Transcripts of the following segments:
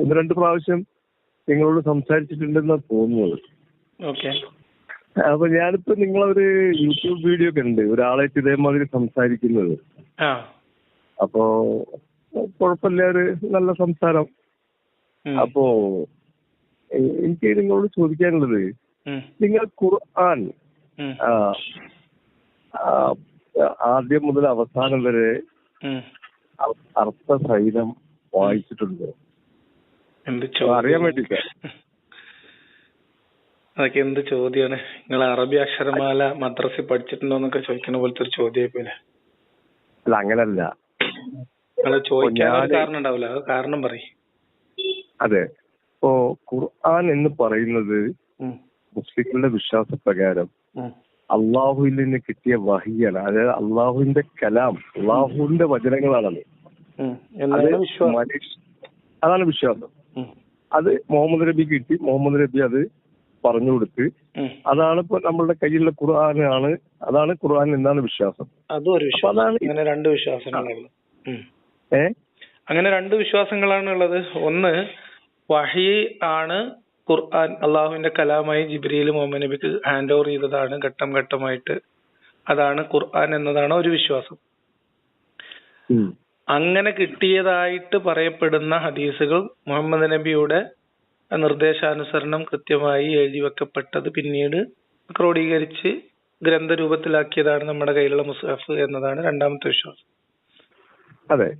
ഒന്ന് രണ്ട് പ്രാവശ്യം നിങ്ങളോട് സംസാരിച്ചിട്ടുണ്ടെന്നാ തോന്നുന്നത്. ഓക്കെ. അപ്പൊ ഞാനിപ്പോ നിങ്ങളൊരു യൂട്യൂബ് വീഡിയോ ഒക്കെ ഉണ്ട്. ഒരാളായിട്ട് ഇതേമാതിരി സംസാരിക്കുന്നത്. അപ്പോ കുഴപ്പമില്ല ഒരു നല്ല സംസാരം. അപ്പോ എനിക്ക് നിങ്ങളോട് ചോദിക്കാനുള്ളത് നിങ്ങൾ ഖുർആൻ ആദ്യം മുതൽ അവസാനം വരെ അർത്ഥ സഹിതം അർത്ഥസഹിതം വായിച്ചിട്ടുണ്ടോ. എന്ത് അറിയാൻ വേണ്ടിട്ടാ അതൊക്കെ എന്ത് ചോദ്യാണ്? നിങ്ങൾ അറബി അക്ഷരമാല മദ്രസയിൽ പഠിച്ചിട്ടുണ്ടോ എന്നൊക്കെ ചോദിക്കുന്ന പോലത്തെ ഒരു ചോദ്യം പോലെ അല്ല അങ്ങനല്ല. നിങ്ങൾ ചോദിക്കാൻ ഒരു കാരണം ഉണ്ടാവില്ല. അത് കാരണം പറയും. അതെ. ഓ ഖുർആൻ എന്ന് പറയുന്നത് മുസ്ലിങ്ങളുടെ വിശ്വാസപ്രകാരം അള്ളാഹുവിൽ നിന്ന് കിട്ടിയ വഹിയാണ്. അതായത് അള്ളാഹുവിന്റെ കലാം അള്ളാഹുവിന്റെ വചനങ്ങളാണത്. അത് മനുഷ്യ അതാണ് വിശ്വാസം. അത് മുഹമ്മദ് നബി കിട്ടി. മുഹമ്മദ് നബി അത് പറഞ്ഞു കൊടുത്ത്. അതാണ് ഇപ്പൊ നമ്മളുടെ കയ്യിലുള്ള ഖുർആനാണ്. അതാണ് ഖുർആൻ എന്നാണ് വിശ്വാസം. അതാണ് അങ്ങനെ രണ്ട് വിശ്വാസങ്ങളാണ്. ഏ? അങ്ങനെ രണ്ട് വിശ്വാസങ്ങളാണ് ഉള്ളത്. ഒന്ന് വഹി ആണ് ഖുർആൻ അള്ളാഹുവിന്റെ കലാമായി ജിബ്രീൽ മുഹമ്മദ് നബിക്ക് ഹാൻഡ് ഓവർ ചെയ്തതാണ്. ഘട്ടം ഘട്ടമായിട്ട്. അതാണ് ഖുർആൻ എന്നതാണ് ഒരു വിശ്വാസം. അങ്ങനെ കിട്ടിയതായിട്ട് പറയപ്പെടുന്ന ഹദീസുകൾ മുഹമ്മദ് നബിയുടെ നിർദ്ദേശാനുസരണം കൃത്യമായി എഴുതി വെക്കപ്പെട്ടത് പിന്നീട് ക്രോഡീകരിച്ച് ഗ്രന്ഥരൂപത്തിലാക്കിയതാണ് നമ്മുടെ കയ്യിലുള്ള മുസ്ഹഫ് എന്നതാണ് രണ്ടാമത്തെ വിശ്വാസം. അതെ.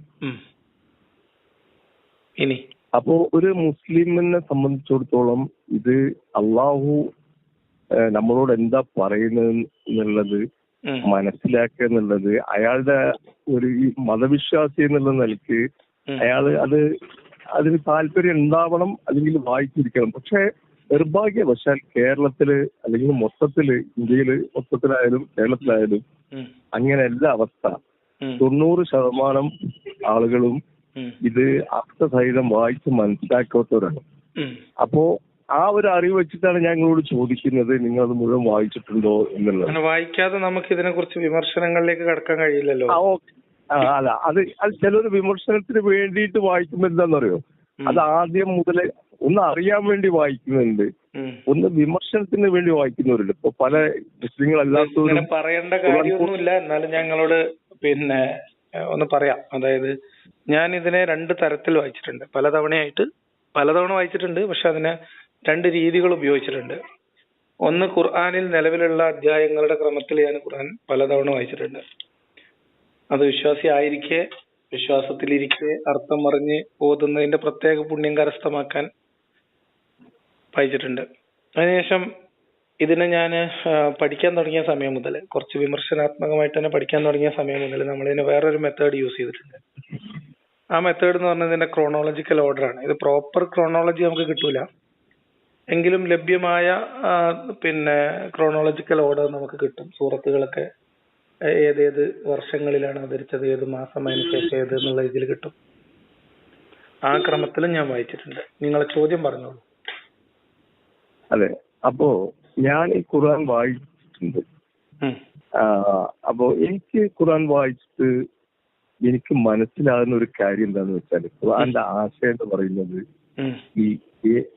ഇനി. അപ്പോ ഒരു മുസ്ലിമിനെ സംബന്ധിച്ചിടത്തോളം ഇത് അള്ളാഹു നമ്മളോട് എന്താ പറയുന്നത് എന്നുള്ളത്. മനസ്സിലാക്കുക എന്നുള്ളത് അയാളുടെ ഒരു ഈ മതവിശ്വാസി എന്നുള്ള നിലയ്ക്ക് അയാൾ അയാൾ അത് അതിന് താല്പര്യം ഉണ്ടാവണം അല്ലെങ്കിൽ വായിച്ചിരിക്കണം പക്ഷെ നിർഭാഗ്യവശാൽ കേരളത്തിൽ അല്ലെങ്കിൽ മൊത്തത്തിൽ ഇന്ത്യയിൽ മൊത്തത്തിലായാലും കേരളത്തിലായാലും. അങ്ങനെയല്ല അവസ്ഥ. തൊണ്ണൂറ് ശതമാനം ആളുകളും. ഇത് അർത്ഥസഹിതം വായിച്ച് മനസ്സിലാക്കാത്തവരാണ് അപ്പോ ആ ഒരു അറിവ് വെച്ചിട്ടാണ് ഞാൻ നിങ്ങളോട് ചോദിക്കുന്നത് നിങ്ങൾ അത് മുഴുവൻ വായിച്ചിട്ടുണ്ടോ എന്നുള്ളത്. വായിക്കാതെ നമുക്ക് ഇതിനെ കുറിച്ച് വിമർശനങ്ങളിലേക്ക് കടക്കാൻ കഴിയില്ലല്ലോ. ആ, ഓ- ആ, അല്ല അത് അത് ചിലർ വിമർശനത്തിന് വേണ്ടിയിട്ട് വായിക്കുമ്പോൾ എന്താണെന്നറിയോ അത് ആദ്യം മുതലേ ഒന്ന് അറിയാൻ വേണ്ടി വായിക്കുന്നുണ്ട്. ഒന്ന് വിമർശനത്തിന് വേണ്ടി വായിക്കുന്നവരുണ്ട്. ഇപ്പൊ പല മുസ്ലിങ്ങളല്ലാത്തവരും പറയേണ്ട കാര്യമൊന്നുമില്ല. എന്നാലും ഞങ്ങളോട് പിന്നെ ഒന്ന് പറയാം. അതായത് ഞാൻ ഇതിനെ രണ്ട് തരത്തിൽ വായിച്ചിട്ടുണ്ട്. പലതവണയായിട്ട് പലതവണ വായിച്ചിട്ടുണ്ട്. പക്ഷെ അതിനെ രണ്ട് രീതികൾ ഉപയോഗിച്ചിട്ടുണ്ട്. ഒന്ന് ഖുർആാനിൽ നിലവിലുള്ള അധ്യായങ്ങളുടെ ക്രമത്തിൽ ഞാൻ ഖുർആൻ പലതവണ വായിച്ചിട്ടുണ്ട്. അത് വിശ്വാസി ആയിരിക്കെ വിശ്വാസത്തിലിരിക്കെ അർത്ഥം അറിഞ്ഞ് ഓതുന്നതിന്റെ പ്രത്യേക പുണ്യം കരസ്ഥമാക്കാൻ വായിച്ചിട്ടുണ്ട്. അതിനുശേഷം ഇതിനെ ഞാൻ പഠിക്കാൻ തുടങ്ങിയ സമയം മുതൽ കുറച്ച് വിമർശനാത്മകമായിട്ട് തന്നെ പഠിക്കാൻ തുടങ്ങിയ സമയം മുതൽ നമ്മൾ ഇതിന് വേറൊരു മെത്തേഡ് യൂസ് ചെയ്തിട്ടുണ്ട്. ആ മെത്തേഡ് എന്ന് പറഞ്ഞാൽ ഇതിന്റെ ക്രോണോളജിക്കൽ ഓർഡർ ആണ്. ഇത് പ്രോപ്പർ ക്രോണോളജി നമുക്ക് കിട്ടൂല. എങ്കിലും ലഭ്യമായ പിന്നെ ക്രോണോളജിക്കൽ ഓർഡർ നമുക്ക് കിട്ടും. സൂറത്തുകളൊക്കെ ഏതേത് വർഷങ്ങളിലാണ് അവതരിച്ചത് ഏത് മാസം അതിനുശേഷം ഏത് എന്നുള്ള ഇതിൽ കിട്ടും. ആ ക്രമത്തിലും ഞാൻ വായിച്ചിട്ടുണ്ട്. നിങ്ങളെ ചോദ്യം പറഞ്ഞോളൂ. അതെ. അപ്പോ ഞാൻ ഈ ഖുർആൻ വായിച്ചിട്ടുണ്ട്. അപ്പോ എനിക്ക് ഖുർആൻ വായിച്ചിട്ട് എനിക്ക് മനസ്സിലാകുന്ന ഒരു കാര്യം എന്താന്ന് വെച്ചാൽ ഖുർആന്റെ ആശയം എന്ന് പറയുന്നത് ഈ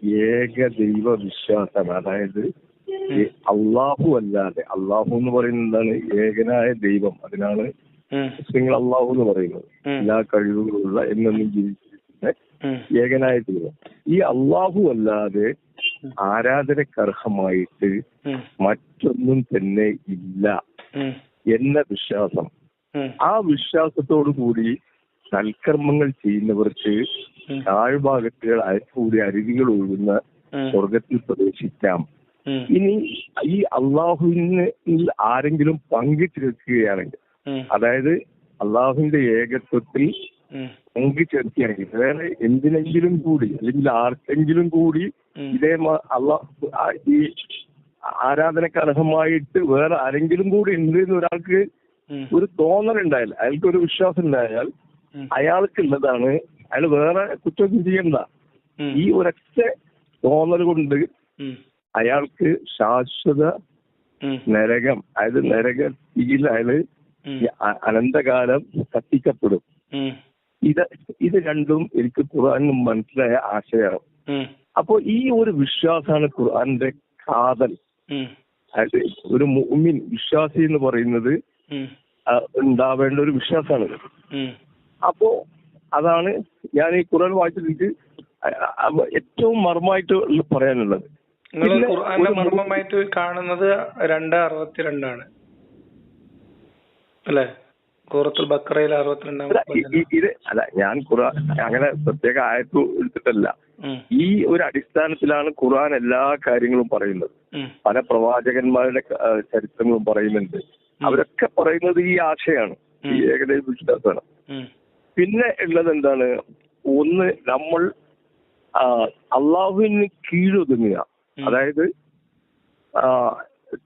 ഏക ദൈവ വിശ്വാസം അതായത് അള്ളാഹു അല്ലാതെ അള്ളാഹു എന്ന് പറയുന്നത് എന്താണ്? ഏകനായ ദൈവം. അതിനാണ്. മുസ്ലിങ്ങൾ അള്ളാഹു എന്ന് പറയുന്നത്. എല്ലാ കഴിവുകളുള്ള എന്നെന്നും ജീവിച്ചിരിക്കുന്ന ഏകനായ ദൈവം. ഈ അള്ളാഹു അല്ലാതെ ആരാധനക്കർഹമായിട്ട്. മറ്റൊന്നും തന്നെ ഇല്ല എന്ന വിശ്വാസം. ആ വിശ്വാസത്തോടു കൂടി സൽക്കർമ്മങ്ങൾ ചെയ്യുന്നവർക്ക് താഴ്ഭാഗത്തുകൾ താഴ്ഭാഗത്ത് കൂടി അരുവികൾ ഒഴുകുന്ന. സ്വർഗത്തിൽ പ്രവേശിക്കാം ഇനി ഈ അള്ളാഹുവിന് ആരെങ്കിലും പങ്കുചേർക്കുകയാണെങ്കിൽ ചേർക്കുകയാണെങ്കിൽ അതായത് അള്ളാഹുവിന്റെ ഏകത്വത്തിൽ ഉം. പങ്കുചേർക്കുകയാണെങ്കിൽ വേറെ എന്തിനെങ്കിലും കൂടി അല്ലെങ്കിൽ ആർക്കെങ്കിലും കൂടി. ഇതേ അള്ളാഹു ഈ ആരാധനക്ക് അർഹമായിട്ട് വേറെ ആരെങ്കിലും കൂടി ഉണ്ട് എന്ന് ഒരാൾക്ക് ഒരു ഒരു തോന്നലുണ്ടായാൽ അയാൾക്ക് ഒരു വിശ്വാസം ഉണ്ടായാൽ. അയാൾക്കുള്ളതാണ് അയാൾ വേറെ കുറ്റമൊന്നും ചെയ്യണ്ട. ഈ ഒരൊറ്റ തോന്നൽ കൊണ്ട്. അയാൾക്ക് ശാശ്വത. നരകം അതായത് നരക അയാൾ അനന്തകാലം കത്തിക്കപ്പെടും. ഇത് ഇത് രണ്ടും എനിക്ക് ഖുർആാനും മനസ്സിലായ ആശയമാണ്. അപ്പോ ഈ ഒരു വിശ്വാസമാണ് ഖുർആന്റെ കാതൽ. അതായത് ഒരു മുഅ്മിൻ വിശ്വാസി എന്ന് പറയുന്നത് ഉണ്ടാവേണ്ട ഒരു വിശ്വാസമാണ്. അപ്പോ അതാണ് ഞാൻ ഈ ഖുർആൻ വായിച്ചിട്ട് ഏറ്റവും മർമ്മമായിട്ട് പറയാനുള്ളത്. നിങ്ങൾ ഖുർആന്റെ മർമ്മമായിട്ട് കാണുന്നത് രണ്ട് അറുപത്തിരണ്ടാണ്. അല്ലെ? സൂറത്തുൽ ബക്കറയിൽ അറുപത്തിരണ്ടാം ഇത് അല്ല ഞാൻ ഖുർആൻ അങ്ങനെ പ്രത്യേക ആയത്ത് എടുത്തിട്ടല്ല. ഈ ഒരു അടിസ്ഥാനത്തിലാണ് ഖുർആൻ എല്ലാ കാര്യങ്ങളും പറയുന്നത്. പല പ്രവാചകന്മാരുടെ ചരിത്രങ്ങളും പറയുന്നുണ്ട്. അവരൊക്കെ പറയുന്നത് ഈ ആശയാണ്. ഈ ഏകദേശം വിശ്വാസമാണ് പിന്നെ ഉള്ളത് എന്താണ്? ഒന്ന് നമ്മൾ അള്ളാഹുവിന് കീഴൊതുങ്ങുക അതായത്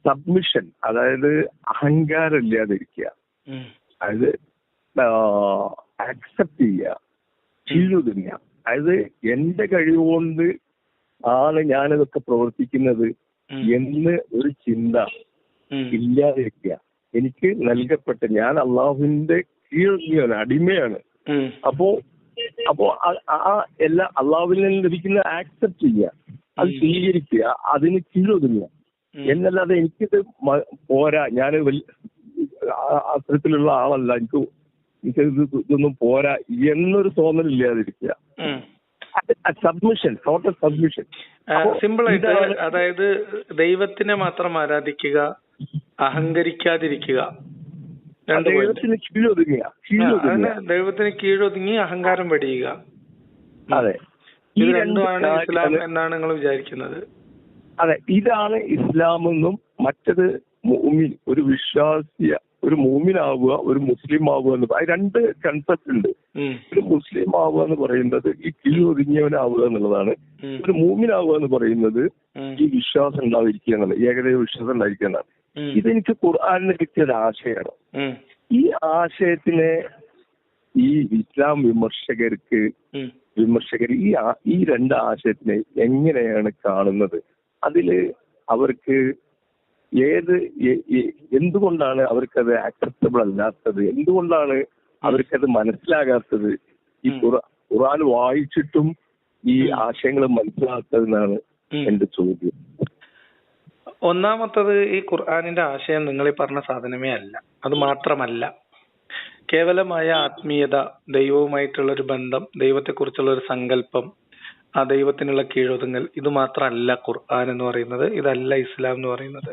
സബ്മിഷൻ അതായത് അഹങ്കാരം ഇല്ലാതിരിക്കുക അതായത് ആക്സെപ്റ്റ് ചെയ്യുക. കീഴൊതുങ്ങുക അതായത് എന്റെ കഴിവുകൊണ്ട് ആണ് ഞാനിതൊക്കെ പ്രവർത്തിക്കുന്നത് എന്ന് ഒരു ചിന്ത ഇല്ലാതിരിക്കുക എനിക്ക് നൽകപ്പെട്ട ഞാൻ അള്ളാഹുവിന്റെ കീഴൊതുങ്ങിയാണ് അടിമയാണ്. അപ്പോ അപ്പോ ആ- എല്ലാ അള്ളാഹുവിൽ നിന്ന് ലഭിക്കുന്ന ആക്സെപ്റ്റ് ചെയ്യുക അത്. സ്വീകരിക്കുക അതിന് കീഴൊതുങ്ങുക. എന്നല്ലാതെ എനിക്കിത് പോരാ ഞാൻ അത്തരത്തിലുള്ള ആളല്ല എനിക്ക് എനിക്ക് ഇതൊന്നും പോരാ എന്നൊരു തോന്നലില്ലാതിരിക്കുക. സബ്മിഷൻ ടോട്ടൽ സബ്മിഷൻ സിമ്പിൾ ആയിട്ട് അതായത് ദൈവത്തിനെ മാത്രം ആരാധിക്കുക അഹങ്കരിക്കാതിരിക്കുക. ദൈവത്തിന് കീഴൊതുങ്ങുക. ദൈവത്തിന് കീഴൊതുങ്ങി അഹങ്കാരം വെടിയുക. അതെ. ഈ ഇത് രണ്ട് രണ്ടുമാണ് ഇസ്ലാം എന്നാണ് നിങ്ങൾ വിചാരിക്കുന്നത്. അതെ ഇതാണ് ഇസ്ലാമെന്നും മറ്റത് മുഅ്മിൻ ഒരു വിശ്വാസിയ ഒരു മുഅ്മിനാവുക ഒരു മുസ്ലിം ആവുക എന്ന് പറയും രണ്ട് കൺസെപ്റ്റ് ഉണ്ട്. ഒരു മുസ്ലിം ആവുക എന്ന് പറയുന്നത് ഈ കീഴൊതുങ്ങിയവനാവുക എന്നുള്ളതാണ്. ഒരു മൂമിനാവുക എന്ന് പറയുന്നത് ഈ വിശ്വാസം ഉണ്ടാവിരിക്കുക എന്നുള്ളത് ഏകദേശ വിശ്വാസം ഉണ്ടായിരിക്കുക എന്നാണ് ഇതെനിക്ക് ഖുർആാനിന് കിട്ടിയ ഒരു ആശയമാണ്. ഈ ആശയത്തിനെ ഈ ഇസ്ലാം വിമർശകർക്ക് വിമർശകർ ഈ ഈ രണ്ട് ആശയത്തിനെ എങ്ങനെയാണ് കാണുന്നത്? അതിൽ അവർക്ക് ഏത് എന്തുകൊണ്ടാണ് അവർക്കത് ആക്സെപ്റ്റബിൾ അല്ലാത്തത്? എന്തുകൊണ്ടാണ് അവർക്കത് മനസ്സിലാകാത്തത്? ഈ ഖുർആൻ വായിച്ചിട്ടും ഈ. ആശയങ്ങൾ മനസ്സിലാക്കാത്തതെന്നാണ് എന്റെ ചോദ്യം. ഒന്നാമത്തത് ഈ ഖുർആാനിന്റെ ആശയം നിങ്ങൾ ഈ പറഞ്ഞ സാധനമേ അല്ല. അത് മാത്രമല്ല കേവലമായ ആത്മീയത ദൈവവുമായിട്ടുള്ള ഒരു ബന്ധം ദൈവത്തെക്കുറിച്ചുള്ള ഒരു സങ്കല്പം ആ ദൈവത്തിനുള്ള കീഴൊതുങ്ങൽ ഇത് മാത്രമല്ല ഖുർആൻ എന്ന് പറയുന്നത് ഇതല്ല ഇസ്ലാം എന്ന് പറയുന്നത്.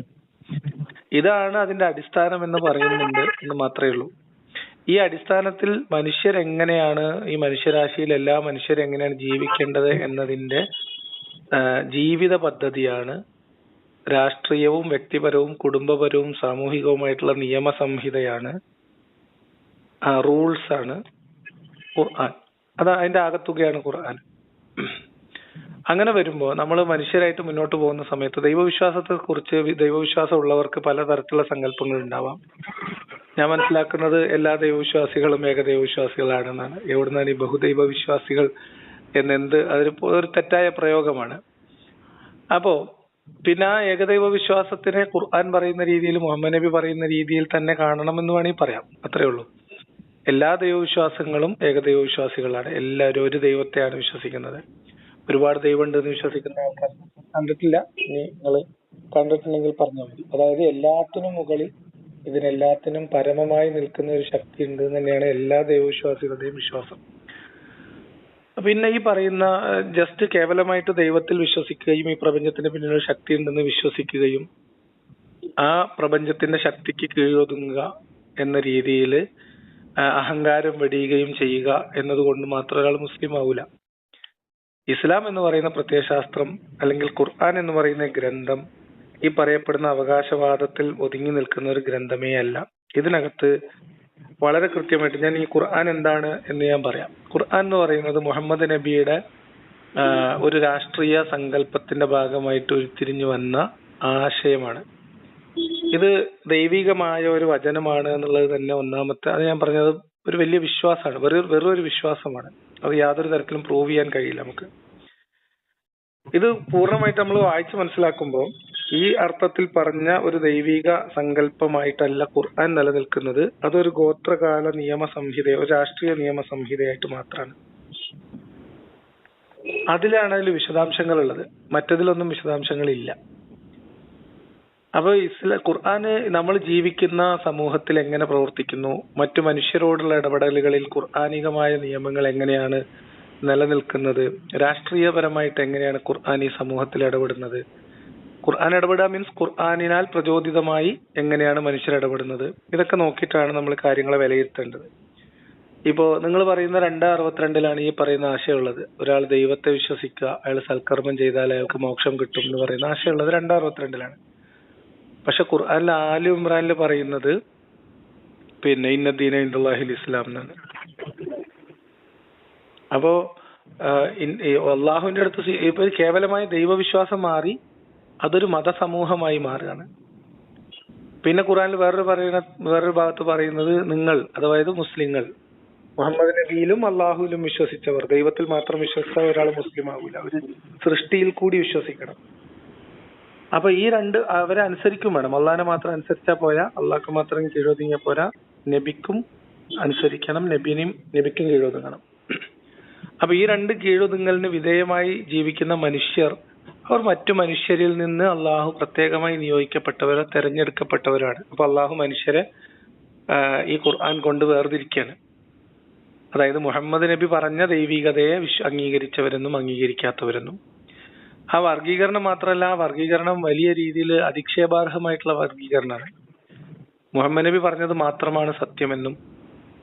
ഇതാണ് അതിന്റെ അടിസ്ഥാനം എന്ന് പറയുന്നുണ്ട് എന്ന് മാത്രമേ ഉള്ളൂ. ഈ അടിസ്ഥാനത്തിൽ മനുഷ്യരെങ്ങനെയാണ് ഈ മനുഷ്യരാശിയിൽ എല്ലാ മനുഷ്യരെങ്ങനെയാണ് ജീവിക്കേണ്ടത് എന്നതിന്റെ ജീവിത പദ്ധതിയാണ് രാഷ്ട്രീയവും വ്യക്തിപരവും കുടുംബപരവും സാമൂഹികവുമായിട്ടുള്ള നിയമ നിയമസംഹിതയാണ് റൂൾസ് ആണ് ഖുർആൻ. അത് അതിന്റെ ആകത്തുകയാണ് ഖുർആൻ. അങ്ങനെ വരുമ്പോൾ നമ്മൾ മനുഷ്യരായിട്ട് മുന്നോട്ട് പോകുന്ന സമയത്ത് ദൈവവിശ്വാസത്തെ കുറിച്ച് ദൈവവിശ്വാസം ഉള്ളവർക്ക് പലതരത്തിലുള്ള സങ്കല്പങ്ങൾ ഉണ്ടാവാം. ഞാൻ മനസ്സിലാക്കുന്നത് എല്ലാ ദൈവവിശ്വാസികളും ഏകദൈവവിശ്വാസികളാണെന്നാണ് എവിടുന്നാണ് ഈ ബഹുദൈവ വിശ്വാസികൾ എന്നെന്ത് അതൊരു ഒരു തെറ്റായ പ്രയോഗമാണ്. അപ്പോ പിന്നെ ആ ഏകദൈവ വിശ്വാസത്തിനെ ഖുർആൻ പറയുന്ന രീതിയിൽ മുഹമ്മദ് നബി പറയുന്ന രീതിയിൽ തന്നെ കാണണം കാണണമെന്ന് വേണമെങ്കിൽ പറയാം. അത്രേ ഉള്ളൂ. എല്ലാ ദൈവവിശ്വാസങ്ങളും ഏകദൈവ വിശ്വാസികളാണ് എല്ലാവരും ഒരു ദൈവത്തെയാണ് വിശ്വസിക്കുന്നത്. ഒരുപാട് ദൈവം ഉണ്ടെന്ന് വിശ്വസിക്കുന്ന ആൾക്കാർ കണ്ടിട്ടില്ല. ഇനി നിങ്ങൾ കണ്ടിട്ടുണ്ടെങ്കിൽ പറഞ്ഞാൽ മതി. അതായത് എല്ലാത്തിനും മുകളിൽ ഇതിനെല്ലാത്തിനും പരമമായി നിൽക്കുന്ന ഒരു ശക്തി ഉണ്ട് എന്ന് തന്നെയാണ് എല്ലാ ദൈവവിശ്വാസികളുടെയും വിശ്വാസം. പിന്നെ ഈ പറയുന്ന ജസ്റ്റ് കേവലമായിട്ട് ദൈവത്തിൽ വിശ്വസിക്കുകയും ഈ പ്രപഞ്ചത്തിന് പിന്നിൽ ഒരു ശക്തി ഉണ്ടെന്ന് വിശ്വസിക്കുകയും ആ പ്രപഞ്ചത്തിന്റെ ശക്തിക്ക് കീഴൊതുങ്ങുക എന്ന രീതിയിൽ അഹങ്കാരം വെടിയുകയും ചെയ്യുക എന്നതുകൊണ്ട് മാത്രം ഒരാൾ മുസ്ലിം ആവൂല. ഇസ്ലാം എന്ന് പറയുന്ന പ്രത്യയശാസ്ത്രം അല്ലെങ്കിൽ ഖുർആൻ എന്ന് പറയുന്ന ഗ്രന്ഥം ഈ പറയപ്പെടുന്ന അവകാശവാദത്തിൽ ഒതുങ്ങി നിൽക്കുന്ന ഒരു ഗ്രന്ഥമേ അല്ല. ഇതിനകത്ത് വളരെ കൃത്യമായിട്ട് ഞാൻ ഈ ഖുർആൻ എന്താണ് എന്ന് ഞാൻ പറയാം. ഖുർആൻ എന്ന് പറയുന്നത് മുഹമ്മദ് നബിയുടെ ഒരു രാഷ്ട്രീയ സങ്കല്പത്തിന്റെ ഭാഗമായിട്ട് ഉരുത്തിരിഞ്ഞു വന്ന ആശയമാണ്. ഇത് ദൈവികമായ ഒരു വചനമാണ് എന്നുള്ളത് തന്നെ ഒന്നാമത്തെ അത് ഞാൻ പറഞ്ഞത് ഒരു വലിയ വിശ്വാസമാണ് വെറു വെറും ഒരു വിശ്വാസമാണ്. അത് യാതൊരു തരത്തിലും പ്രൂവ് ചെയ്യാൻ കഴിയില്ല നമുക്ക്. ഇത് പൂർണമായിട്ട് നമ്മൾ വായിച്ച് മനസ്സിലാക്കുമ്പോൾ ഈ അർത്ഥത്തിൽ പറഞ്ഞ ഒരു ദൈവിക സങ്കല്പമായിട്ടല്ല ഖുർആൻ നിലനിൽക്കുന്നത്. അതൊരു ഗോത്രകാല നിയമ സംഹിത ഒരു രാഷ്ട്രീയ നിയമ സംഹിതയായിട്ട് മാത്രമാണ്. അതിലാണ് അതിൽ വിശദാംശങ്ങൾ ഉള്ളത് മറ്റതിലൊന്നും വിശദാംശങ്ങളില്ല. അപ്പൊ ഇസ്ലാ ഖുർആന് നമ്മൾ ജീവിക്കുന്ന സമൂഹത്തിൽ എങ്ങനെ പ്രവർത്തിക്കുന്നു? മറ്റു മനുഷ്യരോടുള്ള ഇടപെടലുകളിൽ ഖുർആാനികമായ നിയമങ്ങൾ എങ്ങനെയാണ് നിലനിൽക്കുന്നത്? രാഷ്ട്രീയപരമായിട്ട് എങ്ങനെയാണ് ഖുർആൻ ഈ സമൂഹത്തിൽ ഇടപെടുന്നത്? ഖുർആൻ ഇടപെടുക മീൻസ് ഖുർആാനിനാൽ പ്രചോദിതമായി എങ്ങനെയാണ് മനുഷ്യർ ഇടപെടുന്നത്? ഇതൊക്കെ നോക്കിയിട്ടാണ് നമ്മൾ കാര്യങ്ങളെ വിലയിരുത്തേണ്ടത്. ഇപ്പോ നിങ്ങൾ പറയുന്ന രണ്ട് അറുപത്തിരണ്ടിലാണ് ഈ പറയുന്ന ആശയമുള്ളത്. ഒരാൾ ദൈവത്തെ വിശ്വസിക്കുക അയാൾ സൽക്കർമ്മം ചെയ്താൽ അയാൾക്ക് മോക്ഷം കിട്ടും എന്ന് പറയുന്ന ആശയമുള്ളത് രണ്ട് അറുപത്തിരണ്ടിലാണ്. പക്ഷെ ഖുർആാനിൽ ആലു ഇമ്രാനിൽ പറയുന്നത് പിന്നെ ഇന്നദീന ഇന്ദുല്ലാഹിൽ ഇസ്ലാം എന്നാണ്. അപ്പോ അള്ളാഹുവിന്റെ അടുത്ത് ഇപ്പൊ കേവലമായ ദൈവവിശ്വാസം മാറി അതൊരു മതസമൂഹമായി മാറുകയാണ്. പിന്നെ ഖുറാനിൽ വേറൊരു പറയുന്ന വേറൊരു ഭാഗത്ത് പറയുന്നത് നിങ്ങൾ അതായത് മുസ്ലിങ്ങൾ. മുഹമ്മദ് നബിയിലും അള്ളാഹുവിലും വിശ്വസിച്ചവർ. ദൈവത്തിൽ മാത്രം വിശ്വസിച്ച ഒരാൾ മുസ്ലിം ആവില്ല അവർ സൃഷ്ടിയിൽ കൂടി വിശ്വസിക്കണം. അപ്പൊ ഈ രണ്ട് അവരെ അനുസരിക്കും വേണം. അള്ളാഹിനെ മാത്രം അനുസരിച്ചാ പോരാ. അള്ളാഹ്ക്ക് മാത്രം കീഴൊതുങ്ങിയ പോരാ. നബിക്കും അനുസരിക്കണം. നബിനെയും നബിക്കും കീഴൊതുങ്ങണം. അപ്പൊ ഈ രണ്ട് കീഴൊതുങ്ങലിന് വിധേയമായി ജീവിക്കുന്ന മനുഷ്യർ അവർ മറ്റു മനുഷ്യരിൽ നിന്ന് അള്ളാഹു പ്രത്യേകമായി നിയോഗിക്കപ്പെട്ടവരോ തെരഞ്ഞെടുക്കപ്പെട്ടവരാണ് അപ്പൊ അള്ളാഹു മനുഷ്യരെ ഈ ഖുർആൻ കൊണ്ട് വേർതിരിക്കുകയാണ്. അതായത് മുഹമ്മദ് നബി പറഞ്ഞ ദൈവികതയെ വിശ്വ അംഗീകരിച്ചവരെന്നും അംഗീകരിക്കാത്തവരെന്നും. ആ വർഗീകരണം മാത്രമല്ല ആ വർഗീകരണം വലിയ രീതിയിൽ അധിക്ഷേപാർഹമായിട്ടുള്ള വർഗീകരണമാണ്. മുഹമ്മദ് നബി പറഞ്ഞത് മാത്രമാണ് സത്യമെന്നും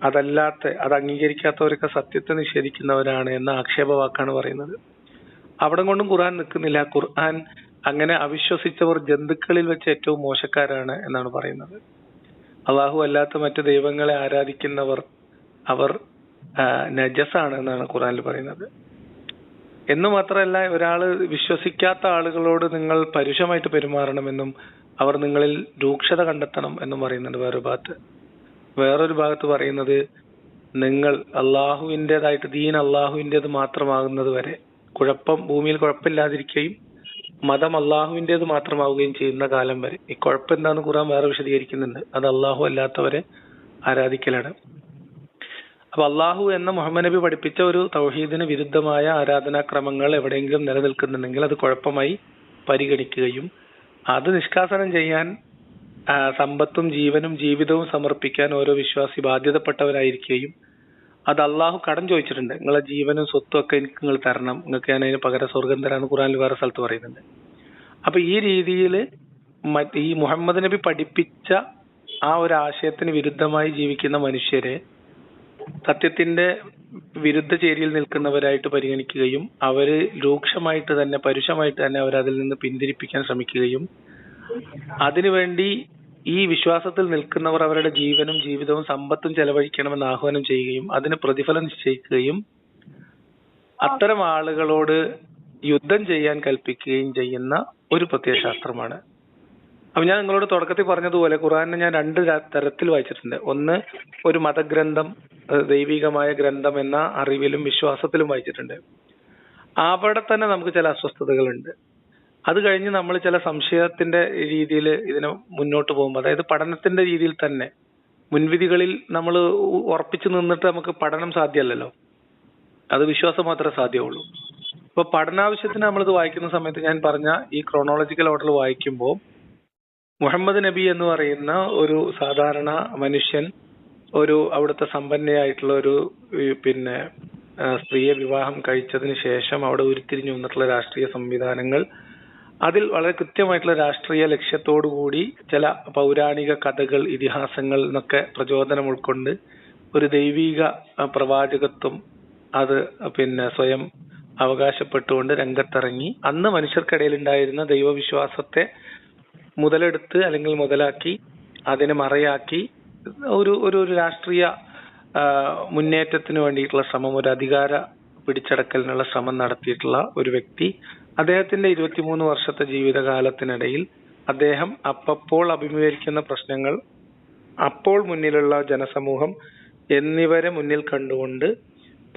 അതല്ലാത്ത അത് അംഗീകരിക്കാത്തവരൊക്കെ സത്യത്തെ നിഷേധിക്കുന്നവരാണ് എന്ന ആക്ഷേപവാക്കാണ് പറയുന്നത്. അവിടെ കൊണ്ടും ഖുർആൻ നിൽക്കുന്നില്ല. ഖുർആൻ അങ്ങനെ അവിശ്വസിച്ചവർ ജന്തുക്കളിൽ വെച്ച് ഏറ്റവും മോശക്കാരാണ് എന്നാണ് പറയുന്നത്. അള്ളാഹു അല്ലാത്ത മറ്റു ദൈവങ്ങളെ ആരാധിക്കുന്നവർ അവർ നജസാണ് എന്നാണ് ഖുർആനിൽ പറയുന്നത്. എന്ന് മാത്രമല്ല ഒരാൾ വിശ്വസിക്കാത്ത ആളുകളോട് നിങ്ങൾ പരുഷമായിട്ട് പെരുമാറണമെന്നും അവർ നിങ്ങളിൽ രൂക്ഷത കണ്ടെത്തണം എന്നും പറയുന്നുണ്ട് വേറൊരു ഭാഗത്ത്. വേറൊരു ഭാഗത്ത് പറയുന്നത് നിങ്ങൾ അള്ളാഹുവിന്റെതായിട്ട് ദീൻ അള്ളാഹുവിന്റെത് മാത്രമാകുന്നത് വരെ കുഴപ്പം ഭൂമിയിൽ കുഴപ്പമില്ലാതിരിക്കുകയും മതം അള്ളാഹുവിന്റെത് മാത്രമാവുകയും ചെയ്യുന്ന കാലം വരെ. ഈ കുഴപ്പം എന്താന്ന് ഖുറാൻ വേറെ വിശദീകരിക്കുന്നുണ്ട്. അത് അള്ളാഹു അല്ലാത്തവരെ ആരാധിക്കലാണ്. അപ്പൊ അള്ളാഹു എന്ന മുഹമ്മദ് നബി പഠിപ്പിച്ച ഒരു തൗഹീദിന് വിരുദ്ധമായ ആരാധനാക്രമങ്ങൾ എവിടെയെങ്കിലും നിലനിൽക്കുന്നുണ്ടെങ്കിൽ അത് കുഴപ്പമായി പരിഗണിക്കുകയും അത് നിഷ്കാസനം ചെയ്യാൻ സമ്പത്തും ജീവനും ജീവിതവും സമർപ്പിക്കാൻ ഓരോ വിശ്വാസി ബാധ്യതപ്പെട്ടവരായിരിക്കുകയും അത് അള്ളാഹു കടം ചോദിച്ചിട്ടുണ്ട്. നിങ്ങളെ ജീവനും സ്വത്തും ഒക്കെ എനിക്ക് നിങ്ങൾ തരണം. നിങ്ങൾക്ക് ഞാൻ അതിന് പകരം സ്വർഗം തരാന്ന് ഖുറാനിൽ വേറെ സ്ഥലത്ത് പറയുന്നുണ്ട്. അപ്പൊ ഈ രീതിയിൽ ഈ മുഹമ്മദ് നബി പഠിപ്പിച്ച ആ ഒരു ആശയത്തിന് വിരുദ്ധമായി ജീവിക്കുന്ന മനുഷ്യരെ സത്യത്തിന്റെ വിരുദ്ധ ചേരിയിൽ നിൽക്കുന്നവരായിട്ട് പരിഗണിക്കുകയും അവർ രൂക്ഷമായിട്ട് തന്നെ പരുഷമായിട്ട് തന്നെ അവരതിൽ നിന്ന് പിന്തിരിപ്പിക്കാൻ ശ്രമിക്കുകയും അതിനുവേണ്ടി ഈ വിശ്വാസത്തിൽ നിൽക്കുന്നവർ അവരുടെ ജീവനും ജീവിതവും സമ്പത്തും ചെലവഴിക്കണമെന്ന് ആഹ്വാനം ചെയ്യുകയും അതിന് പ്രതിഫലം നിശ്ചയിക്കുകയും അത്തരം ആളുകളോട് യുദ്ധം ചെയ്യാൻ കൽപ്പിക്കുകയും ചെയ്യുന്ന ഒരു പ്രത്യയശാസ്ത്രമാണ് അപ്പൊ ഞാൻ നിങ്ങളോട് തുടക്കത്തിൽ പറഞ്ഞതുപോലെ ഖുറാനെ ഞാൻ രണ്ട് തരത്തിൽ വായിച്ചിട്ടുണ്ട്. ഒന്ന് ഒരു മതഗ്രന്ഥം ദൈവികമായ ഗ്രന്ഥം എന്ന അറിവിലും വിശ്വാസത്തിലും വായിച്ചിട്ടുണ്ട്. അവിടെ തന്നെ നമുക്ക് ചില അസ്വസ്ഥതകളുണ്ട്. അത് കഴിഞ്ഞ് നമ്മൾ ചില സംശയത്തിന്റെ രീതിയിൽ ഇതിനെ മുന്നോട്ട് പോകുമ്പോൾ അതായത് പഠനത്തിന്റെ രീതിയിൽ തന്നെ മുൻവിധികളിൽ നമ്മൾ ഉറപ്പിച്ചു നിന്നിട്ട് നമുക്ക് പഠനം സാധ്യമല്ലല്ലോ. അത് വിശ്വാസം മാത്രമേ സാധ്യമുള്ളൂ. ഇപ്പൊ പഠനാവശ്യത്തിന് നമ്മളിത് വായിക്കുന്ന സമയത്ത് ഞാൻ പറഞ്ഞ ഈ ക്രോണോളജിക്കൽ ഓർഡർ വായിക്കുമ്പോൾ മുഹമ്മദ് നബി എന്ന് പറയുന്ന ഒരു സാധാരണ മനുഷ്യൻ ഒരു അവിടുത്തെ സമ്പന്നയായിട്ടുള്ള ഒരു പിന്നെ സ്ത്രീയെ വിവാഹം കഴിച്ചതിന് ശേഷം അവിടെ ഉരുത്തിരിഞ്ഞു വന്നിട്ടുള്ള രാഷ്ട്രീയ സംവിധാനങ്ങൾ അതിൽ വളരെ കൃത്യമായിട്ടുള്ള രാഷ്ട്രീയ ലക്ഷ്യത്തോടു കൂടി ചില പൗരാണിക കഥകൾ ഇതിഹാസങ്ങൾ എന്നൊക്കെ പ്രചോദനം ഉൾക്കൊണ്ട് ഒരു ദൈവീക പ്രവാചകത്വം അത് പിന്നെ സ്വയം അവകാശപ്പെട്ടുകൊണ്ട് രംഗത്തിറങ്ങി. അന്ന് മനുഷ്യർക്കിടയിൽ ഉണ്ടായിരുന്ന ദൈവവിശ്വാസത്തെ മുതലെടുത്ത് അല്ലെങ്കിൽ മുതലാക്കി അതിനെ മറയാക്കി ഒരു ഒരു ഒരു രാഷ്ട്രീയ മുന്നേറ്റത്തിന് വേണ്ടിയിട്ടുള്ള ശ്രമം ഒരു അധികാര പിടിച്ചടക്കലിനുള്ള ശ്രമം നടത്തിയിട്ടുള്ള ഒരു വ്യക്തി അദ്ദേഹത്തിന്റെ ഇരുപത്തിമൂന്ന് വർഷത്തെ ജീവിതകാലത്തിനിടയിൽ അദ്ദേഹം അപ്പപ്പോൾ അഭിമുഖീകരിക്കുന്ന പ്രശ്നങ്ങൾ അപ്പോൾ മുന്നിലുള്ള ജനസമൂഹം എന്നിവരെ മുന്നിൽ കണ്ടുകൊണ്ട്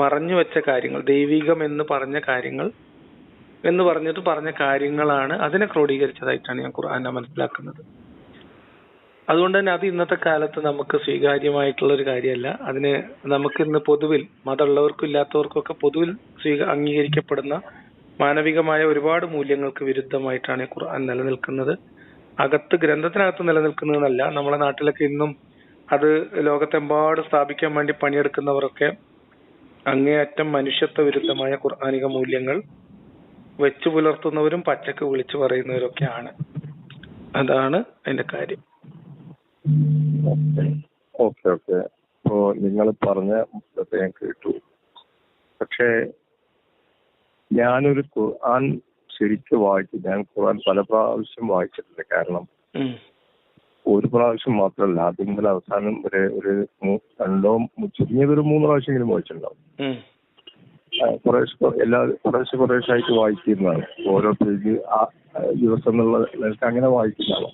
പറഞ്ഞു വെച്ച കാര്യങ്ങൾ ദൈവികം എന്ന് പറഞ്ഞ കാര്യങ്ങൾ എന്ന് പറഞ്ഞിട്ട് പറഞ്ഞ കാര്യങ്ങളാണ് അതിനെ ക്രോഡീകരിച്ചതായിട്ടാണ് ഞാൻ ഖുർആനെ മനസ്സിലാക്കുന്നത്. അതുകൊണ്ട് തന്നെ അത് ഇന്നത്തെ കാലത്ത് നമുക്ക് സ്വീകാര്യമായിട്ടുള്ള ഒരു കാര്യമല്ല. അതിന് നമുക്ക് ഇന്ന് പൊതുവിൽ മതമുള്ളവർക്കും ഇല്ലാത്തവർക്കും ഒക്കെ പൊതുവിൽ സ്വീക അംഗീകരിക്കപ്പെടുന്ന മാനവികമായ ഒരുപാട് മൂല്യങ്ങൾക്ക് വിരുദ്ധമായിട്ടാണ് ഖുർആൻ നിലനിൽക്കുന്നത്. അകത്ത് ഗ്രന്ഥത്തിനകത്ത് നിലനിൽക്കുന്നതെന്നല്ല നമ്മുടെ നാട്ടിലൊക്കെ ഇന്നും അത് ലോകത്തെമ്പാടും സ്ഥാപിക്കാൻ വേണ്ടി പണിയെടുക്കുന്നവരൊക്കെ അങ്ങേയറ്റം മനുഷ്യത്വ വിരുദ്ധമായ ഖുർആാനിക മൂല്യങ്ങൾ വെച്ചു പുലർത്തുന്നവരും പച്ചക്ക് വിളിച്ചു പറയുന്നവരൊക്കെയാണ്. അതാണ് അതിന്റെ കാര്യം. Okay okay. അപ്പോ നിങ്ങൾ പറഞ്ഞ ഞാൻ കേട്ടു. പക്ഷേ ഞാനൊരു ഖുർആൻ ശരിക്ക് വായിച്ചു. ഞാൻ ഖുർആൻ പല പ്രാവശ്യം വായിച്ചിട്ടുണ്ട് കാരണം ഒരു പ്രാവശ്യം മാത്രമല്ല ആദ്യം മുതൽ അവസാനം വരെ ഒരു രണ്ടോ ചുരുങ്ങിയത് ഒരു മൂന്ന് പ്രാവശ്യമെങ്കിലും വായിച്ചിട്ടുണ്ടാവും. കുറേശ്ശെ എല്ലാ കുറേശ്ശെ കുറേശ്ശായിട്ട് വായിക്കുന്നതാണ് ഓരോ പേജ് ആ ദിവസം എന്നുള്ള നിലയ്ക്ക് അങ്ങനെ വായിക്കുന്നതാണ്.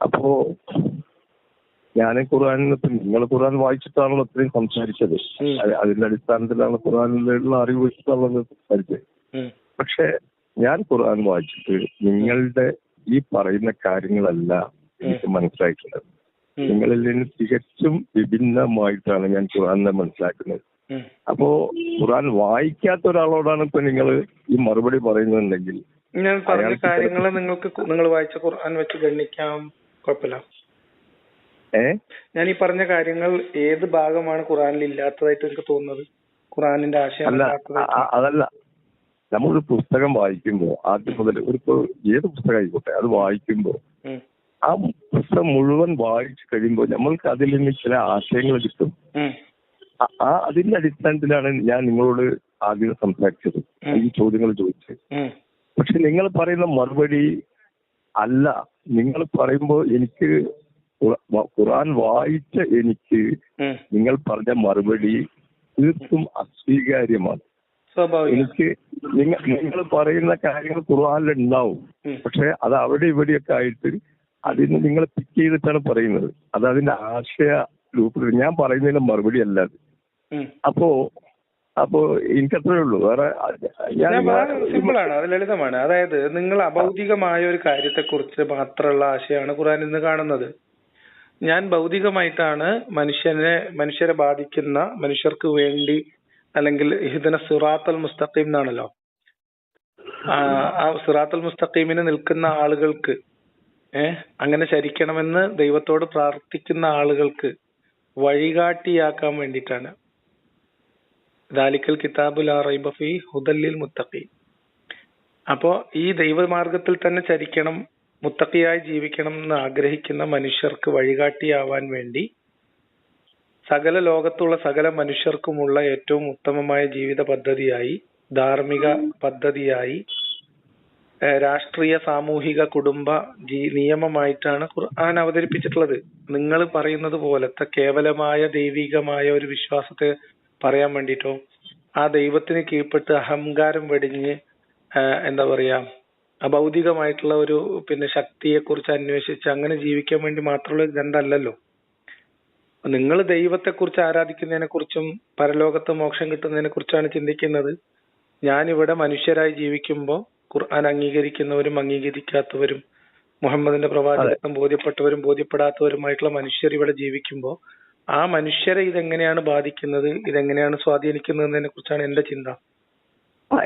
അപ്പോ ഞാൻ ഖുർആനിൽ നിങ്ങൾ ഖുർആൻ വായിച്ചിട്ടാണല്ലോ ഇത്രയും സംസാരിച്ചത്. അതിന്റെ അടിസ്ഥാനത്തിലാണ് ഖുർആാനിലുള്ള അറിവ് വെച്ചിട്ടാണല്ലോ സംസാരിച്ചത്. പക്ഷെ ഞാൻ ഖുർആൻ വായിച്ചിട്ട് നിങ്ങളുടെ ഈ പറയുന്ന കാര്യങ്ങളല്ല എനിക്ക് മനസ്സിലായിട്ടുള്ളത്. നിങ്ങളിൽ നിന്ന് തികച്ചും വിഭിന്നമായിട്ടാണ് ഞാൻ ഖുർആാനെ മനസ്സിലാക്കുന്നത്. അപ്പോ ഖുർആൻ വായിക്കാത്ത ഒരാളോടാണ് ഇപ്പൊ നിങ്ങൾ ഈ മറുപടി പറയുന്നുണ്ടെങ്കിൽ ഞാൻ പറഞ്ഞ കാര്യങ്ങൾ നിങ്ങൾക്ക് നിങ്ങൾ വായിച്ച ഖുർആൻ വെച്ച് ഗണ്ണിക്കാം കുഴപ്പമില്ല. ഞാൻ ഈ പറഞ്ഞ കാര്യങ്ങൾ ഏത് ഭാഗമാണ് ഖുറാനിൽ ഇല്ലാത്തതായിട്ട് എനിക്ക് തോന്നുന്നത്? ഖുറാനിന്റെ ആശയം അല്ല അ- അതല്ല. നമ്മളൊരു പുസ്തകം വായിക്കുമ്പോൾ ആദ്യം മുതൽ ഒരു ഇപ്പൊ ഏത് പുസ്തകം ആയിക്കോട്ടെ അത് വായിക്കുമ്പോൾ ഉം. ആ പുസ്തകം മുഴുവൻ വായിച്ചു കഴിയുമ്പോൾ നമ്മൾക്ക് അതിൽ നിന്ന് ചില ആശയങ്ങൾ കിട്ടും. ഉം. ആ- ആ അതിന്റെ അടിസ്ഥാനത്തിലാണ് ഞാൻ നിങ്ങളോട് ആദ്യം സംസാരിച്ചത്. ഈ ചോദ്യങ്ങൾ ചോദിച്ചത്. ഉം. പക്ഷെ നിങ്ങൾ പറയുന്ന മറുപടി അല്ല. നിങ്ങൾ പറയുമ്പോൾ എനിക്ക് ഖുർആൻ വായിച്ച എനിക്ക് നിങ്ങൾ പറഞ്ഞ മറുപടി തീർത്തും അസ്വീകാര്യമാണ്. എനിക്ക് നിങ്ങൾ നിങ്ങൾ പറയുന്ന കാര്യങ്ങൾ ഖുർആനിൽ ഉണ്ടാവും. ഉം. പക്ഷെ അത് അവിടെ ഇവിടെയൊക്കെ ആയിട്ട് അതിന് നിങ്ങൾ പിക്ക് ചെയ്തിട്ടാണ് പറയുന്നത്. അത് അതിന്റെ ആശയ രൂപത്തിൽ ഞാൻ പറയുന്നതിന് മറുപടി അല്ല അത്. അപ്പോ അപ്പോ എനിക്കത്രേ ഉള്ളൂ. വേറെ സിമ്പിളാണ്. അത് ലളിതമാണ്. അതായത് നിങ്ങൾ അഭൗതികമായ ഒരു കാര്യത്തെ കുറിച്ച് മാത്രമുള്ള ആശയമാണ് ഖുർആൻ ഇന്ന് കാണുന്നത്. ഞാൻ ഭൗതികമായിട്ടാണ് മനുഷ്യനെ മനുഷ്യരെ ബാധിക്കുന്ന മനുഷ്യർക്ക് വേണ്ടി അല്ലെങ്കിൽ ഇഹ്ദിന സിറാത്തൽ മുസ്തഖീം എന്നാണല്ലോ. ആ സിറാത്തൽ മുസ്തഖീമിന് നിൽക്കുന്ന ആളുകൾക്ക് ഏഹ് അങ്ങനെ ചരിക്കണമെന്ന് ദൈവത്തോട് പ്രാർത്ഥിക്കുന്ന ആളുകൾക്ക് വഴികാട്ടിയാക്കാൻ വേണ്ടിയിട്ടാണ്. ദാലിക്കൽ കിതാബുൽ റൈബ ഫീ ഹുദല്ലിൽ മുത്തഖി അപ്പോ ഈ ദൈവമാർഗത്തിൽ തന്നെ ചരിക്കണം മുത്തഖിയായി ജീവിക്കണം എന്ന് ആഗ്രഹിക്കുന്ന മനുഷ്യർക്ക് വഴികാട്ടിയാവാൻ വേണ്ടി സകല ലോകത്തുള്ള സകല മനുഷ്യർക്കുമുള്ള ഏറ്റവും ഉത്തമമായ ജീവിത പദ്ധതിയായി ധാർമ്മിക പദ്ധതിയായി രാഷ്ട്രീയ സാമൂഹിക കുടുംബ നിയമമായിട്ടാണ് ഖുർആൻ അവതരിപ്പിച്ചിട്ടുള്ളത്. നിങ്ങൾ പറയുന്നത് പോലത്തെ കേവലമായ ദൈവികമായ ഒരു വിശ്വാസത്തെ പറയാൻ വേണ്ടിയിട്ടോ ആ ദൈവത്തിന് കീഴ്പ്പെട്ട് അഹങ്കാരം വെടിഞ്ഞ് എന്താ പറയാ അഭൗതികമായിട്ടുള്ള ഒരു പിന്നെ ശക്തിയെ കുറിച്ച് അന്വേഷിച്ച് അങ്ങനെ ജീവിക്കാൻ വേണ്ടി മാത്രമുള്ള ഒരു നിങ്ങൾ ദൈവത്തെ കുറിച്ച് ആരാധിക്കുന്നതിനെ കുറിച്ചും പരലോകത്ത് മോക്ഷം കിട്ടുന്നതിനെ കുറിച്ചാണ് ചിന്തിക്കുന്നത്. ഞാൻ ഇവിടെ മനുഷ്യരായി ജീവിക്കുമ്പോൾ ഖുർആൻ അംഗീകരിക്കുന്നവരും അംഗീകരിക്കാത്തവരും മുഹമ്മദിന്റെ പ്രവാചകത്വം ബോധ്യപ്പെട്ടവരും ബോധ്യപ്പെടാത്തവരുമായിട്ടുള്ള മനുഷ്യർ ഇവിടെ ജീവിക്കുമ്പോൾ ആ മനുഷ്യരെ ഇതെങ്ങനെയാണ് ബാധിക്കുന്നത്? ഇതെങ്ങനെയാണ് സ്വാധീനിക്കുന്നത് എന്നതിനെ കുറിച്ചാണ് എന്റെ ചിന്ത.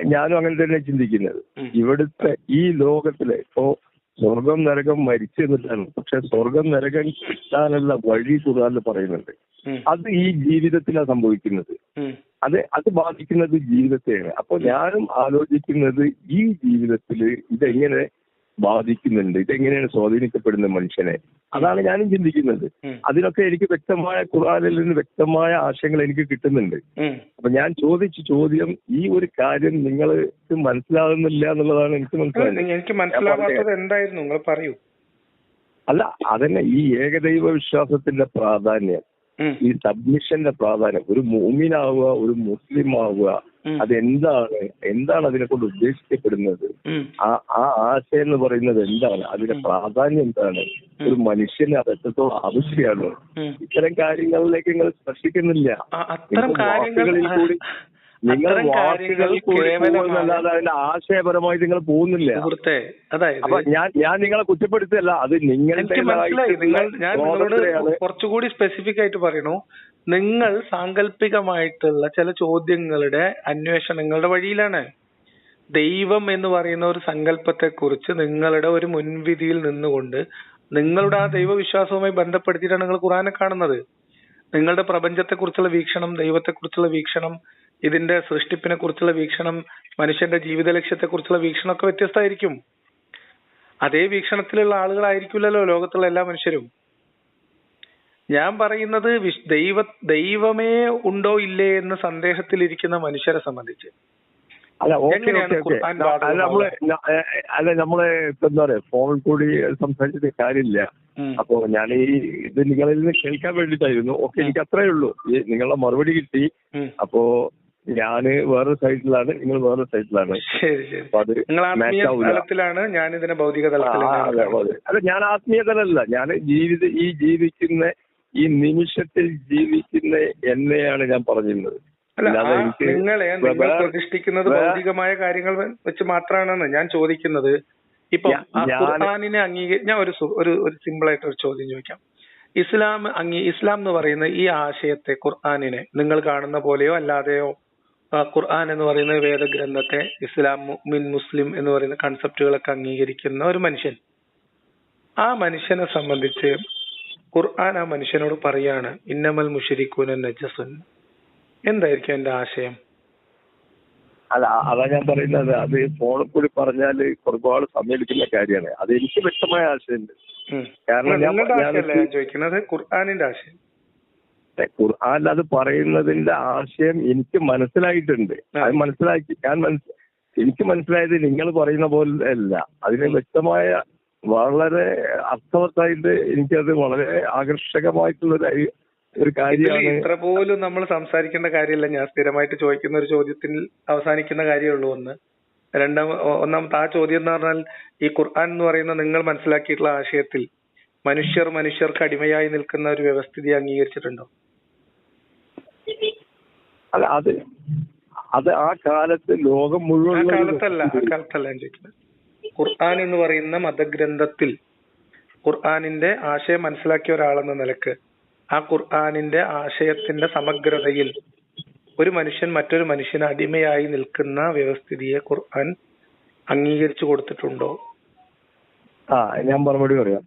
ഞാനും അങ്ങനെ തന്നെ ചിന്തിക്കുന്നത്. ഇവിടുത്തെ ഈ ലോകത്തിലെ ഇപ്പോ സ്വർഗം നരകം മരിച്ചു എന്നിട്ടാണ് പക്ഷെ സ്വർഗം നരകം കിട്ടാനുള്ള വഴി ഖുർആനിൽ പറയുന്നുണ്ട്. അത് ഈ ജീവിതത്തിലാണ് സംഭവിക്കുന്നത്. അത് അത് ബാധിക്കുന്നത് ജീവിതത്തെയാണ്. അപ്പൊ ഞാനും ആലോചിക്കുന്നത് ഈ ജീവിതത്തിൽ ഇതെങ്ങനെ ബാധിക്കുന്നുണ്ട്. ഇതെങ്ങനെയാണ് സ്വാധീനിക്കപ്പെടുന്നത് മനുഷ്യനെ? അതാണ് ഞാനും ചിന്തിക്കുന്നത്. അതിനൊക്കെ എനിക്ക് വ്യക്തമായ ഖുർആനിൽ നിന്ന് വ്യക്തമായ ആശയങ്ങൾ എനിക്ക് കിട്ടുന്നുണ്ട്. അപ്പൊ ഞാൻ ചോദിച്ച ചോദ്യം ഈ ഒരു കാര്യം നിങ്ങൾക്ക് മനസ്സിലാകുന്നില്ല എന്നുള്ളതാണ് എനിക്ക് മനസ്സിലായത്. എനിക്ക് മനസ്സിലാവാത്തത് എന്തായിരുന്നു? നിങ്ങൾ പറയൂ. അല്ല അതന്നെ ഈ ഏകദൈവ വിശ്വാസത്തിന്റെ പ്രാധാന്യം ഈ സബ്മിഷന്റെ പ്രാധാന്യം. ഒരു മൂമിനാവുക ഒരു മുസ്ലിം ആവുക. അതെന്താണ് എന്താണ് അതിനെ കൊണ്ട് ഉദ്ദേശിക്കപ്പെടുന്നത്? ആ ആ ആശയം എന്ന് പറയുന്നത് എന്താണ്? അതിന്റെ പ്രാധാന്യം എന്താണ്? ഒരു മനുഷ്യന് അത് എത്രത്തോളം ആവശ്യമാണ്? ഇത്തരം കാര്യങ്ങളിലേക്ക് നിങ്ങൾ സ്പർശിക്കുന്നില്ല. വാക്കുകളിൽ കൂടി നിങ്ങൾ വാക്കുകൾ അതിന്റെ ആശയപരമായി നിങ്ങൾ പോകുന്നില്ല. അപ്പൊ ഞാൻ ഞാൻ നിങ്ങളെ കുറ്റപ്പെടുത്തല്ല അത് നിങ്ങളുടെ മനസ്സിലായി. നിങ്ങൾ ഞാൻ നിങ്ങളോട് കുറച്ചുകൂടി സ്പെസിഫിക് ആയിട്ട് പറയണു. നിങ്ങൾ സാങ്കല്പികമായിട്ടുള്ള ചില ചോദ്യങ്ങളുടെ അന്വേഷണങ്ങളുടെ വഴിയിലാണ്. ദൈവം എന്ന് പറയുന്ന ഒരു സങ്കല്പത്തെ കുറിച്ച് നിങ്ങളുടെ ഒരു മുൻവിധിയിൽ നിന്നുകൊണ്ട് നിങ്ങളുടെ ആ ദൈവവിശ്വാസവുമായി ബന്ധപ്പെടുത്തിയിട്ടാണ് നിങ്ങൾ ഖുറാനെ കാണുന്നത്. നിങ്ങളുടെ പ്രപഞ്ചത്തെ കുറിച്ചുള്ള വീക്ഷണം ദൈവത്തെ കുറിച്ചുള്ള വീക്ഷണം ഇതിന്റെ സൃഷ്ടിപ്പിനെ കുറിച്ചുള്ള വീക്ഷണം മനുഷ്യന്റെ ജീവിത ലക്ഷ്യത്തെ കുറിച്ചുള്ള വീക്ഷണം ഒക്കെ വ്യത്യസ്തമായിരിക്കും. അതേ വീക്ഷണത്തിലുള്ള ആളുകളായിരിക്കില്ലല്ലോ ലോകത്തുള്ള എല്ലാ മനുഷ്യരും. ഞാൻ പറയുന്നത് ദൈവ ദൈവമേ ഉണ്ടോ ഇല്ലേ എന്ന് സന്ദേഹത്തിലിരിക്കുന്ന മനുഷ്യരെ സംബന്ധിച്ച്. അല്ല ഓക്കെ അല്ല നമ്മൾ അല്ല നമ്മൾ ഇപ്പൊ എന്താ പറയാ ഫോണിൽ കൂടി സംസാരിച്ചിട്ട് കാര്യമില്ല. അപ്പൊ ഞാൻ ഈ ഇത് നിങ്ങളിൽ നിന്ന് കേൾക്കാൻ വേണ്ടിട്ടായിരുന്നു ഓക്കെ എനിക്ക് അത്രേ ഉള്ളൂ. നിങ്ങളുടെ മറുപടി കിട്ടി. അപ്പോ ഞാൻ വേറൊരു സൈഡിലാണ് നിങ്ങൾ വേറെ സൈഡിലാണ്. അല്ല ഞാൻ ആത്മീയതലല്ല ഞാൻ ജീവിത ഈ ജീവിക്കുന്ന ഈ നിമിഷത്തിൽ ജീവിക്കുന്ന എന്നെയാണ് ഞാൻ പറഞ്ഞിരുന്നത്. നിങ്ങളെ നിങ്ങൾ പ്രതിഷ്ഠിക്കുന്നത് ഭൗതികമായ കാര്യങ്ങൾ വെച്ച് മാത്രമാണെന്ന് ഞാൻ ചോദിക്കുന്നത്. ഇപ്പൊ ഖുർആനിനെ അംഗീക ഞാൻ ഒരു ഒരു ഒരു സിമ്പിൾ ആയിട്ട് ഒരു ചോദ്യം ചോദിക്കാം. ഇസ്ലാം അംഗീ ഇസ്ലാം എന്ന് പറയുന്ന ഈ ആശയത്തെ ഖുർആാനിനെ നിങ്ങൾ കാണുന്ന പോലെയോ അല്ലാതെയോ ഖുർആൻ എന്ന് പറയുന്ന വേദഗ്രന്ഥത്തെ ഇസ്ലാം മുഅ്മിൻ മുസ്ലിം എന്ന് പറയുന്ന കൺസെപ്റ്റുകളൊക്കെ അംഗീകരിക്കുന്ന ഒരു മനുഷ്യൻ. ആ മനുഷ്യനെ സംബന്ധിച്ച് ഖുർആൻ ആ മനുഷ്യനോട് പറയാണ് ഇന്നമൽ മുഷരിക്കൂന നജസുൻ. എന്തായിരിക്കും എന്റെ ആശയം? അല്ല അതാ ഞാൻ പറയുന്നത്. അത് ഫോണിൽ കൂടി പറഞ്ഞാൽ ഒരുപാട് സമയം കാര്യമാണ്. അത് എനിക്ക് വ്യക്തമായ ആശയമുണ്ട്. കാരണം ഞാൻ- ചോദിക്കുന്നത്? ഖുർആാനിന്റെ ആശയം. ഖുർആൻ അത് പറയുന്നതിന്റെ ആശയം എനിക്ക് മനസ്സിലായിട്ടുണ്ട്. അത് മനസ്സിലാക്കി ഞാൻ മനസ് എനിക്ക് മനസ്സിലായത് നിങ്ങൾ പറയുന്ന പോലെ അല്ല. അതിന് വ്യക്തമായ വളരെ അർത്ഥവത്തായിട്ട് എനിക്കത് വളരെ ആകർഷകമായിട്ടുള്ള ഒരു കാര്യമാണ്. ഇത്ര പോലും നമ്മൾ സംസാരിക്കേണ്ട കാര്യമല്ല. ഞാൻ സ്ഥിരമായിട്ട് ചോദിക്കുന്ന ഒരു ചോദ്യത്തിൽ അവസാനിക്കുന്ന കാര്യമുള്ളൂ ഒന്ന്. രണ്ടാം ഒന്നാമത്തെ ആ ചോദ്യം എന്ന് പറഞ്ഞാൽ ഈ ഖുർആൻ എന്ന് പറയുന്ന നിങ്ങൾ മനസ്സിലാക്കിയിട്ടുള്ള ആശയത്തിൽ മനുഷ്യർ മനുഷ്യർക്ക് അടിമയായി നിൽക്കുന്ന ഒരു വ്യവസ്ഥിതി അംഗീകരിച്ചിട്ടുണ്ടോ? അല്ല അത് അത് ആ കാലത്ത് ലോകം ആ മുഴുവൻ കാലത്തല്ല ആ കാലത്തല്ല ഞാൻ ചോദിക്കുന്നത്. ഖുർആൻ എന്ന് പറയുന്ന മതഗ്രന്ഥത്തിൽ ഖുർആനിന്റെ ആശയം മനസ്സിലാക്കിയ ഒരാളെന്ന നിലയ്ക്ക് ആ ഖുർആനിന്റെ ആശയത്തിന്റെ സമഗ്രതയിൽ ഒരു മനുഷ്യൻ മറ്റൊരു മനുഷ്യന് അടിമയായി നിൽക്കുന്ന വ്യവസ്ഥിതിയെ ഖുർആൻ അംഗീകരിച്ചു കൊടുത്തിട്ടുണ്ടോ? ആ ഞാൻ മറുപടി പറയാം.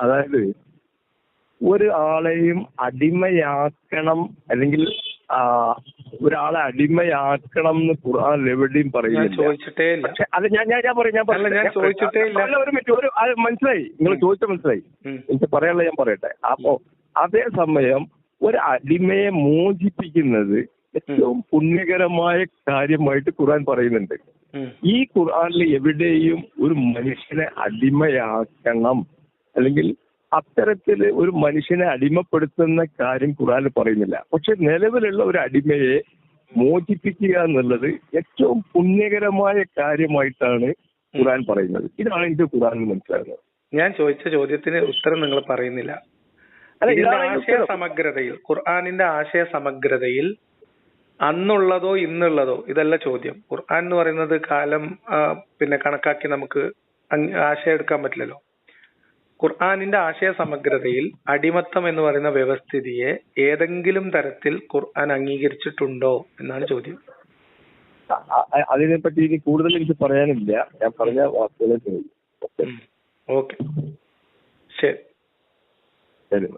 അതായത് ഒരു ആളെയും അടിമയാക്കണം അല്ലെങ്കിൽ ഒരാളെ അടിമയാക്കണം എന്ന് ഖുർആൻ എവിടെയും പറയുന്നില്ല പക്ഷെ അത് ഞാൻ ഞാൻ ഞാൻ പറയും ഞാൻ ഇല്ല. ഒരു മിനിറ്റ് ഒരു മനസ്സിലായി? നിങ്ങൾ ചോദിച്ച മനസ്സിലായി. എനിക്ക് പറയാനുള്ള ഞാൻ പറയട്ടെ. അപ്പോ അതേ സമയം ഒരു അടിമയെ മോചിപ്പിക്കുന്നത് ഏറ്റവും പുണ്യകരമായ കാര്യമായിട്ട് ഖുർആൻ പറയുന്നുണ്ട്. ഈ ഖുർആനിൽ എവിടെയും ഒരു മനുഷ്യനെ അടിമയാക്കണം. അല്ലെങ്കിൽ അത്തരത്തിൽ ഒരു മനുഷ്യനെ അടിമപ്പെടുത്തുന്ന കാര്യം ഖുർആനിൽ പറയുന്നില്ല. പക്ഷെ നിലവിലുള്ള ഒരു അടിമയെ മോചിപ്പിക്കുക എന്നുള്ളത് ഏറ്റവും പുണ്യകരമായ കാര്യമായിട്ടാണ് ഖുർആൻ പറയുന്നത്. ഇതാണ് എനിക്ക് ഖുർആനിൽ മനസ്സിലാകുന്നത്. ഞാൻ ചോദിച്ച ചോദ്യത്തിന് ഉത്തരം നിങ്ങൾ പറയുന്നില്ല. ആശയ സമഗ്രതയിൽ ഖുർആാനിന്റെ ആശയ സമഗ്രതയിൽ അന്നുള്ളതോ ഇന്നുള്ളതോ ഇതല്ല ചോദ്യം. ഖുർആൻ എന്ന് പറയുന്നത് കാലം പിന്നെ കണക്കാക്കി നമുക്ക് ആശയം എടുക്കാൻ പറ്റില്ലല്ലോ. ഖുർആാനിന്റെ ആശയ സമഗ്രതയിൽ അടിമത്തം എന്ന് പറയുന്ന വ്യവസ്ഥിതിയെ ഏതെങ്കിലും തരത്തിൽ ഖുർആൻ അംഗീകരിച്ചിട്ടുണ്ടോ എന്നാണ് ചോദ്യം. അതിനെ പറ്റി അതിനെപ്പറ്റി ഇനി കൂടുതൽ എനിക്ക് പറയാനില്ല. ഞാൻ പറഞ്ഞ വാക്കുകളെ ഓക്കെ. ശരി. ശരി.